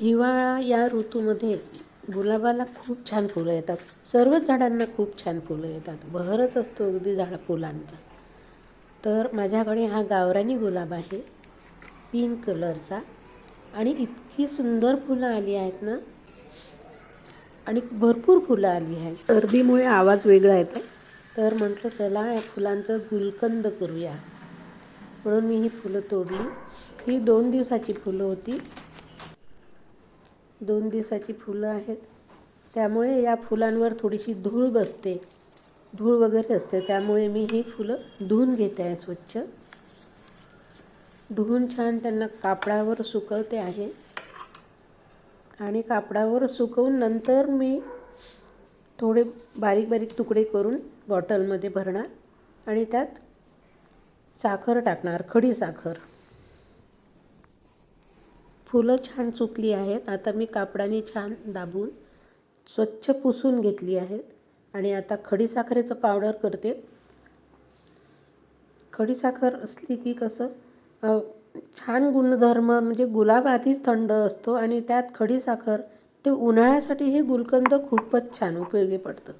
हिवाळा या ऋतूमध्ये गुलाबाला खूप छान फुलं येतात. सर्वच झाडांना खूप छान फुलं येतात. बहरच असतो अगदी झाड फुलांचा. तर माझ्याकडे हा गावरानी गुलाब आहे पिंक कलरचा. आणि इतकी सुंदर फुलं आली आहेत ना. आणि भरपूर फुलं आली आहेत. गर्दीमुळे आवाज वेगळा येतो. तर म्हटलं चला या फुलांचं गुलकंद करूया. म्हणून मी ही फुलं तोडली. ही दोन दिवसाची फुलं होती. दोन दिवसाची फुलं आहेत. त्यामुळे या फुलांवर थोडीशी धूळ बसते. धूळ वगैरे असते. त्यामुळे मी ही फुलं धुवून घेते आहे स्वच्छ. धुवून छान त्यांना कापडावर सुकवते आहे. आणि कापडावर सुकवून नंतर मी थोडे बारीक बारीक तुकडे करून बॉटलमध्ये भरणार आणि त्यात साखर टाकणार खडी साखर. फुलं छान सुकली आहेत. आता मी कापडाने छान दाबून स्वच्छ पुसून घेतली आहेत. आणि आता खडीसाखरेचं पावडर करते. खडीसाखर असली की कसं छान गुणधर्म म्हणजे गुलाब आधीच थंड असतो आणि त्यात खडीसाखर ते उन्हाळ्यासाठी हे गुलकंद खूपच छान उपयोगी पडतं.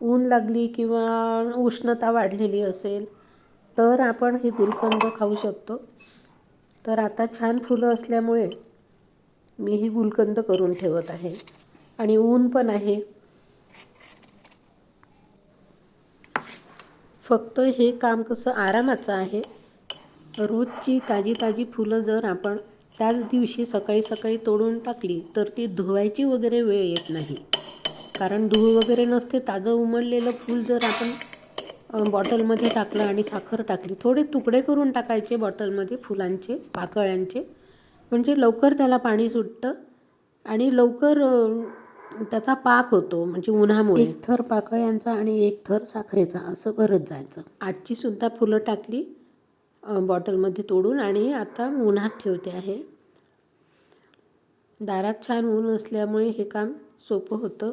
ऊन लागली किंवा उष्णता वाढलेली असेल तर आपण हे गुलकंद खाऊ शकतो. तर आता छान फुलं असल्यामुळे मी ही गुलकंद करून ठेवत आहे. आणि ऊन पण आहे. फक्त हे काम कसं आरामाचं आहे. रोजची ताजी ताजी फुलं जर आपण त्याच दिवशी सकाळी सकाळी तोडून टाकली तर ती धुवायची वगैरे वेळ येत नाही. कारण धूळ वगैरे नसते ताजं उमललेलं फूल जर आपण बॉटलमध्ये टाकलं आणि साखर टाकली. थोडे तुकडे करून टाकायचे बॉटलमध्ये फुलांचे पाकळ्यांचे. म्हणजे लवकर त्याला पाणी सुटतं आणि लवकर त्याचा पाक होतो म्हणजे उन्हामुळे. एक थर पाकळ्यांचा आणि एक थर साखरेचा असं भरत जायचं. आजची सुद्धा फुलं टाकली बॉटलमध्ये तोडून आणि आता उन्हात ठेवते आहे. दारात छान ऊन असल्यामुळे हे काम सोपं होतं.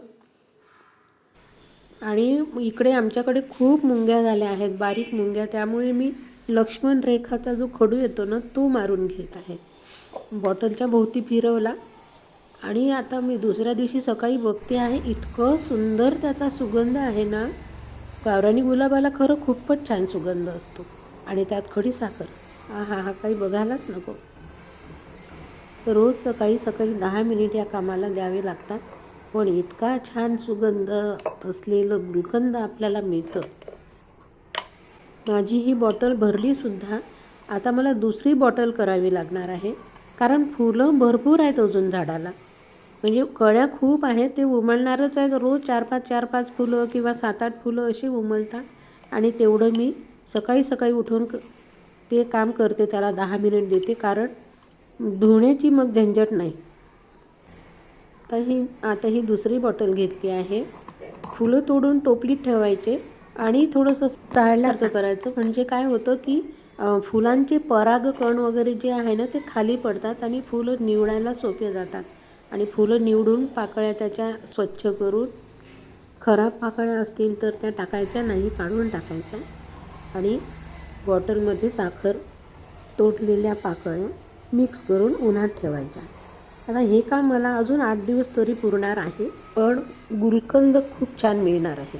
आणि इकडे आमच्याकडे खूप मुंग्या झाल्या आहेत बारीक मुंग्या. त्यामुळे मी लक्ष्मण रेखाचा जो खडू येतो ना तो मारून घेत आहे. बॉटलच्या भोवती फिरवला. आणि आता मी दुसऱ्या दिवशी सकाळी बघते आहे इतकं सुंदर त्याचा सुगंध आहे ना. गावरानी गुलाबाला खरं खूपच छान सुगंध असतो. आणि त्यात खडी साखर. हा हा हा काही बघायलाच नको. रोज सकाळी सकाळी दहा मिनिट या कामाला द्यावे लागतात. पण इतका छान सुगंध असलेलं गुलकंद आपल्याला मिळतं. माझी ही बॉटल भरलीसुद्धा आता मला दुसरी बॉटल करावी लागणार आहे. कारण फुलं भरपूर आहेत अजून झाडाला. म्हणजे कळ्या खूप आहेत. ते उमलणारच आहेत. रोज चार पाच चार पाच फुलं किंवा सात आठ फुलं अशी उमलतात. आणि तेवढं मी सकाळी सकाळी उठून क- ते काम करते. त्याला दहा मिनिट देते. कारण धुण्याची मग झंझट नाही. तर ही आता ही दुसरी बॉटल घेतली आहे. फुलं तोडून टोपलीत ठेवायचे आणि थोडंसं चाळल्याचं करायचं. म्हणजे काय होतं की फुलांचे परागकण वगैरे जे आहे ना ते खाली पडतात आणि फुलं निवडायला सोपे जातात. आणि फुलं निवडून पाकळ्या त्याच्या स्वच्छ करून खराब पाकळ्या असतील तर त्या टाकायच्या नाही काढून टाकायच्या. आणि बॉटलमध्ये साखर तोडलेल्या पाकळ्या मिक्स करून उन्हात ठेवायच्या. आता हे काम मला अजून आठ दिवस तरी पुरणार आहे पण गुलकंद खूप छान मिळणार आहे.